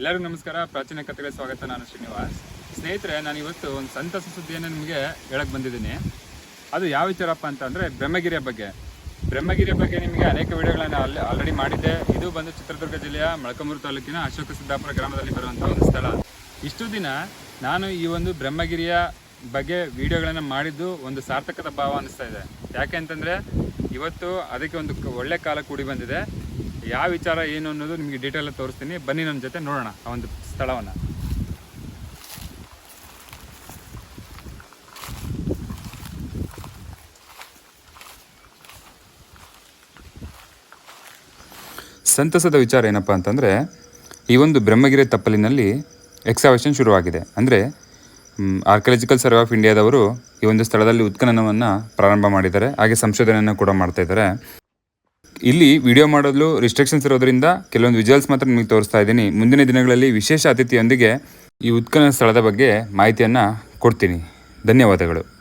ಎಲ್ಲರಿಗೂ ನಮಸ್ಕಾರ. ಪ್ರಾಚೀನ ಕಥೆಗಳ ಸ್ವಾಗತ. ನಾನು ಶ್ರೀನಿವಾಸ್. ಸ್ನೇಹಿತರೆ, ನಾನು ಇವತ್ತು ಒಂದು ಸಂತಸ ಸುದ್ದಿಯನ್ನು ನಿಮಗೆ ಹೇಳಕ್ ಬಂದಿದ್ದೀನಿ. ಅದು ಯಾವ ವಿಚಾರಪ್ಪ ಅಂತ ಅಂದರೆ ಬ್ರಹ್ಮಗಿರಿಯ ಬಗ್ಗೆ. ಬ್ರಹ್ಮಗಿರಿಯ ಬಗ್ಗೆ ನಿಮಗೆ ಅನೇಕ ವಿಡಿಯೋಗಳನ್ನು ಅಲ್ಲಿ ಆಲ್ರೆಡಿ ಮಾಡಿದ್ದೆ. ಇದು ಬಂದು ಚಿತ್ರದುರ್ಗ ಜಿಲ್ಲೆಯ ಮೊಳಕಮೂರು ತಾಲೂಕಿನ ಅಶೋಕ ಸಿದ್ದಾಪುರ ಗ್ರಾಮದಲ್ಲಿ ಬರುವಂಥ ಒಂದು ಸ್ಥಳ. ಇಷ್ಟು ದಿನ ನಾನು ಈ ಒಂದು ಬ್ರಹ್ಮಗಿರಿಯ ಬಗ್ಗೆ ವಿಡಿಯೋಗಳನ್ನು ಮಾಡಿದ್ದು ಒಂದು ಸಾರ್ಥಕದ ಭಾವ ಅನಿಸ್ತಾ ಇದೆ. ಯಾಕೆ ಅಂತಂದರೆ, ಇವತ್ತು ಅದಕ್ಕೆ ಒಂದು ಒಳ್ಳೆ ಕಾಲ ಕೂಡಿ ಬಂದಿದೆ. ಯಾವ ವಿಚಾರ, ಏನು ಅನ್ನೋದು ನಿಮಗೆ ಡೀಟೇಲ್ ತೋರಿಸ್ತೀನಿ. ಬನ್ನಿ ನನ್ನ ಜೊತೆ ನೋಡೋಣ ಆ ಒಂದು ಸ್ಥಳವನ್ನು. ಸಂತಸದ ವಿಚಾರ ಏನಪ್ಪ ಅಂತಂದರೆ, ಈ ಒಂದು ಬ್ರಹ್ಮಗಿರಿ ತಪ್ಪಲಿನಲ್ಲಿ ಎಕ್ಸಾವೇಷನ್ ಶುರುವಾಗಿದೆ. ಅಂದರೆ ಆರ್ಕಿಯಾಲಜಿಕಲ್ ಸರ್ವೆ ಆಫ್ ಇಂಡಿಯಾದವರು ಈ ಒಂದು ಸ್ಥಳದಲ್ಲಿ ಉತ್ಖನನವನ್ನು ಪ್ರಾರಂಭ ಮಾಡಿದ್ದಾರೆ. ಹಾಗೆ ಸಂಶೋಧನೆಯನ್ನು ಕೂಡ ಮಾಡ್ತಾ ಇದ್ದಾರೆ. ಇಲ್ಲಿ ವಿಡಿಯೋ ಮಾಡಲು ರಿಸ್ಟ್ರಿಕ್ಷನ್ಸ್ ಇರೋದ್ರಿಂದ ಕೆಲವೊಂದು ವಿಜುವಲ್ಸ್ ಮಾತ್ರ ನಿಮಗೆ ತೋರಿಸ್ತಾ ಇದ್ದೀನಿ. ಮುಂದಿನ ದಿನಗಳಲ್ಲಿ ವಿಶೇಷ ಅತಿಥಿಯೊಂದಿಗೆ ಈ ಉತ್ಖನನ ಸ್ಥಳದ ಬಗ್ಗೆ ಮಾಹಿತಿಯನ್ನು ಕೊಡ್ತೀನಿ. ಧನ್ಯವಾದಗಳು.